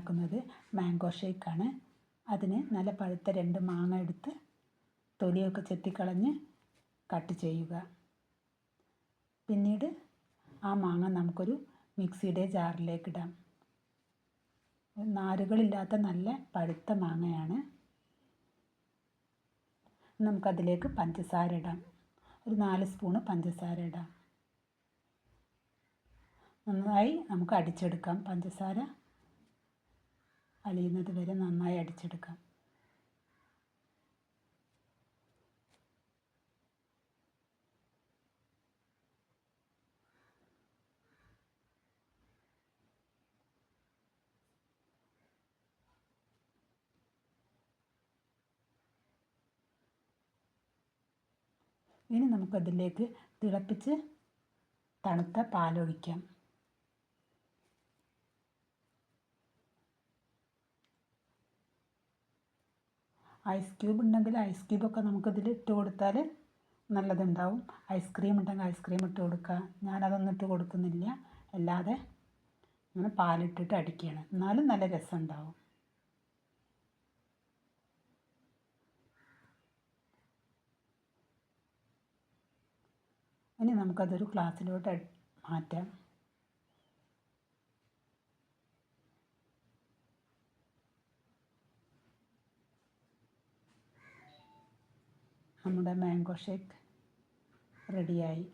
ഉണ്ടാക്കുന്നത് മാംഗോ ഷേക്കാണ്. അതിന് നല്ല പഴുത്ത രണ്ട് മാങ്ങ എടുത്ത് തൊലിയൊക്കെ ചെത്തിക്കളഞ്ഞ് കട്ട് ചെയ്യുക. പിന്നീട് ആ മാങ്ങ നമുക്കൊരു മിക്സിയുടെ ജാറിലേക്ക് ഇടാം നാരുകളില്ലാത്ത നല്ല പഴുത്ത മാങ്ങയാണ്. നമുക്കതിലേക്ക് പഞ്ചസാര ഇടാം. ഒരു നാല് സ്പൂണ് പഞ്ചസാര ഇടാം. നന്നായി നമുക്ക് അടിച്ചെടുക്കാം പഞ്ചസാര. അലിയുന്നത് വരെ നന്നായി അടിച്ചെടുക്കാം. ഇനി നമുക്കതിലേക്ക് തിളപ്പിച്ച് തണുത്ത പാലൊഴിക്കാം. ഐസ് ക്യൂബ് ഉണ്ടെങ്കിൽ ഐസ് ക്യൂബൊക്കെ നമുക്കിതിൽ ഇട്ട് കൊടുത്താൽ നല്ലതുണ്ടാവും. ഐസ്ക്രീം ഉണ്ടെങ്കിൽ ഐസ്ക്രീം ഇട്ട് കൊടുക്കുക. ഞാനതൊന്നും ഇട്ട് കൊടുക്കുന്നില്ല. അല്ലാതെ ഇങ്ങനെ പാലിട്ടിട്ട് അടിക്കുകയാണ്. എന്നാലും നല്ല രസമുണ്ടാവും. ഇനി നമുക്കതൊരു ഗ്ലാസ്സിലോട്ട് മാറ്റാം. നമ്മുടെ മാംഗോ ഷേക്ക് റെഡിയായി.